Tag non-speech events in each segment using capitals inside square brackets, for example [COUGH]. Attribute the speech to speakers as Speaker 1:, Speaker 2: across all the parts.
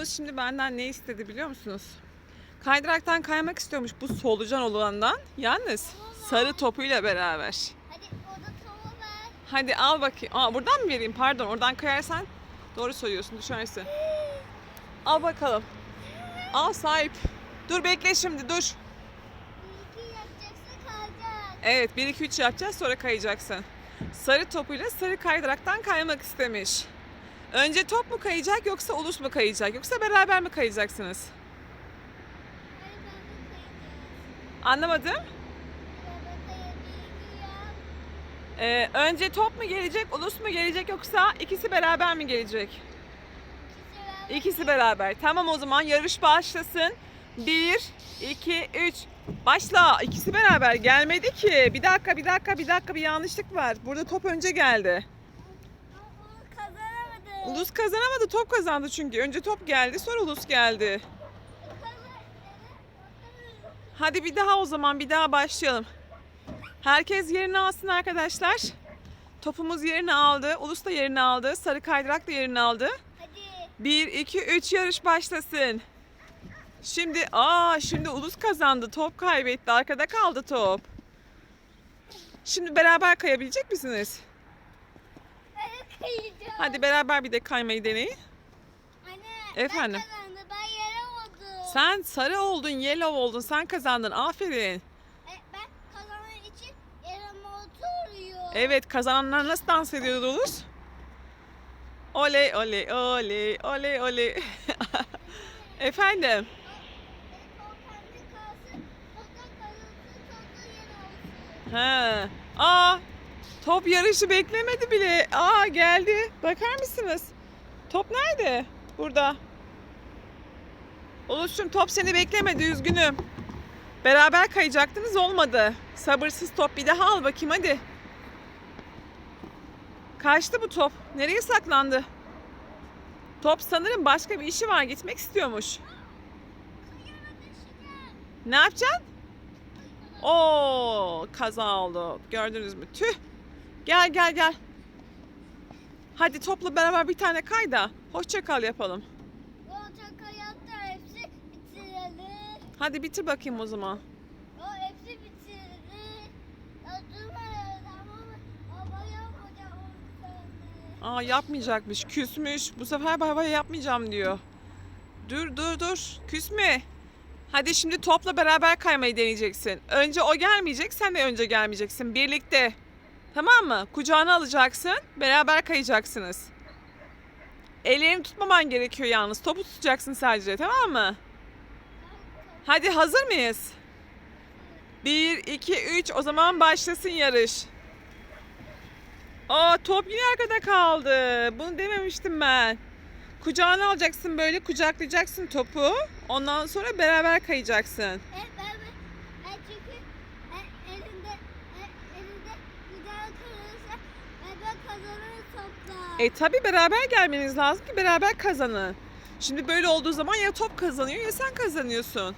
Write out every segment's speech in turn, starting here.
Speaker 1: Ulus şimdi benden ne istedi biliyor musunuz? Kaydıraktan kaymak istiyormuş bu solucan olandan. Yalnız sarı topuyla beraber.
Speaker 2: Hadi orada tava ver.
Speaker 1: Hadi al bakayım. Aa, buradan mı vereyim? Pardon oradan kayarsan doğru söylüyorsun düşersin. Al bakalım. Al sahip. Dur bekle şimdi dur. Evet 1 2 3 yapacağız sonra kayacaksın. Sarı topuyla sarı kaydıraktan kaymak istemiş. Önce top mu kayacak yoksa ulus mu kayacak yoksa beraber mi kayacaksınız? Anlamadım.
Speaker 2: Bir iki.
Speaker 1: Ee, önce top mu gelecek, ulus mu gelecek yoksa ikisi beraber mi gelecek?
Speaker 2: İkisi
Speaker 1: beraber. Tamam o zaman yarış başlasın. 1, 2, 3. Başla. İkisi beraber gelmedi ki. Bir dakika, bir dakika, bir dakika bir yanlışlık var. Burada top önce geldi. Ulus kazanamadı. Top kazandı çünkü. Önce top geldi, sonra ulus geldi. Hadi bir daha o zaman bir daha başlayalım. Herkes yerini alsın arkadaşlar. Topumuz yerini aldı. Ulus da yerini aldı. Sarı kaydırak da yerini aldı.
Speaker 2: Hadi.
Speaker 1: 1, 2, 3 yarış başlasın. Şimdi aa şimdi Ulus kazandı. Top kaybetti. Arkada kaldı top. Şimdi beraber kayabilecek misiniz? Hadi beraber bir de kaymayı deneyin.
Speaker 2: Anne.
Speaker 1: Efendim?
Speaker 2: Ben kazandım. Ben yere oldum.
Speaker 1: Sen sarı oldun, yellow oldun. Sen kazandın. Aferin.
Speaker 2: E, ben kazanan için yerime oturuyor.
Speaker 1: Evet kazananlar nasıl dans ediyor Ulus? Oley oley oley oley oley. [LAUGHS] Efendim? He. Aa, top yarışı beklemedi bile. Aa geldi. Bakar mısınız? Top nerede? Burada. Oluşum top seni beklemedi üzgünüm. Beraber kayacaktınız olmadı. Sabırsız top bir daha al bakayım hadi. Kaçtı bu top. Nereye saklandı? Top sanırım başka bir işi var gitmek istiyormuş. Ne yapacaksın? Oo, kaza oldu. Gördünüz mü? Tüh. Gel gel gel. Hadi topla beraber bir tane kay da hoşça kal yapalım.
Speaker 2: Çok hayatta hepsi bitirelim.
Speaker 1: Hadi bitir bakayım o zaman.
Speaker 2: O hepsi bitirelim.
Speaker 1: Aa yapmayacakmış. Küsmüş. Bu sefer baba yapmayacağım diyor. Dur dur dur. Küsme. Hadi şimdi topla beraber kaymayı deneyeceksin. Önce o gelmeyecek, sen de önce gelmeyeceksin. Birlikte. Tamam mı? Kucağına alacaksın. Beraber kayacaksınız. Ellerini tutmaman gerekiyor yalnız. Topu tutacaksın sadece. Tamam mı? Hadi hazır mıyız? 1, 2, 3. O zaman başlasın yarış. Aa top yine arkada kaldı. Bunu dememiştim ben. Kucağına alacaksın böyle kucaklayacaksın topu. Ondan sonra beraber kayacaksın.
Speaker 2: E, ben, ben, e, çünkü e, elinde e, elinde güzel kalırsa e, ben kazanırım topla.
Speaker 1: E tabi beraber gelmeniz lazım ki beraber kazanın. Şimdi böyle olduğu zaman ya top kazanıyor ya sen kazanıyorsun.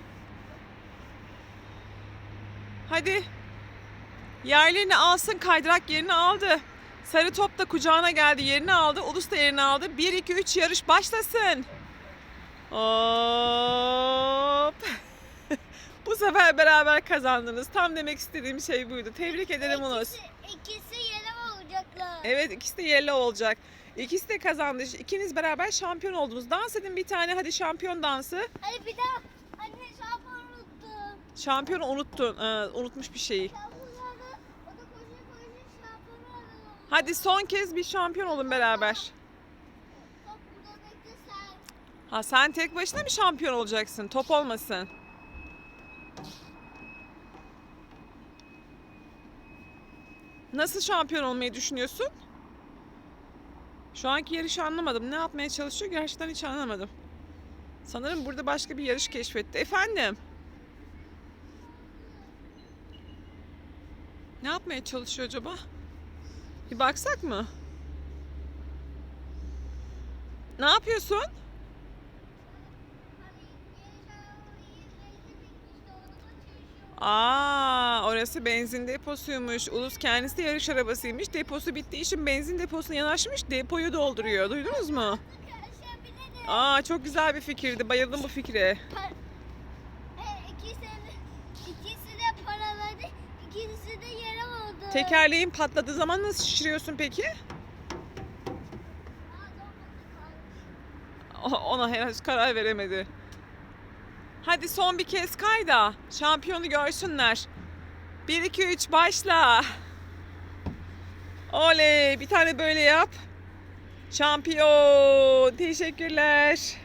Speaker 1: Hadi. Yerlerini alsın kaydırak yerini aldı. Sarı top da kucağına geldi yerini aldı. Ulus da yerini aldı. 1 2 3 yarış başlasın. Hop. [LAUGHS] Bu sefer beraber kazandınız. Tam demek istediğim şey buydu. Tebrik ederim Ulus.
Speaker 2: İkisi, ikisi yere olacaklar.
Speaker 1: Evet ikisi de yerli olacak. İkisi de kazandı. İkiniz beraber şampiyon oldunuz. Dans edin bir tane hadi şampiyon dansı.
Speaker 2: Hadi bir daha. Anne şampuan unuttum.
Speaker 1: Şampiyonu unuttun. Ee, unutmuş bir şeyi. Hadi son kez bir şampiyon olun beraber. Ha sen tek başına mı şampiyon olacaksın? Top olmasın. Nasıl şampiyon olmayı düşünüyorsun? Şu anki yarışı anlamadım. Ne yapmaya çalışıyor gerçekten hiç anlamadım. Sanırım burada başka bir yarış keşfetti. Efendim? Ne yapmaya çalışıyor acaba? Bir baksak mı? Ne yapıyorsun? Aa, orası benzin deposuymuş. Ulus kendisi de yarış arabasıymış. Deposu bittiği için benzin deposuna yanaşmış. Depoyu dolduruyor. Duydunuz mu? Aa çok güzel bir fikirdi. Bayıldım bu fikre.
Speaker 2: Pa- e, ikisi de para verdi. İkisi de yere vurdu.
Speaker 1: Tekerleğin patladığı zaman nasıl şişiriyorsun peki?
Speaker 2: Aa, doğru,
Speaker 1: O- Ona henüz karar veremedi. Hadi son bir kez kay da şampiyonu görsünler. 1 2 3 başla. Oley bir tane böyle yap. Şampiyon. Teşekkürler.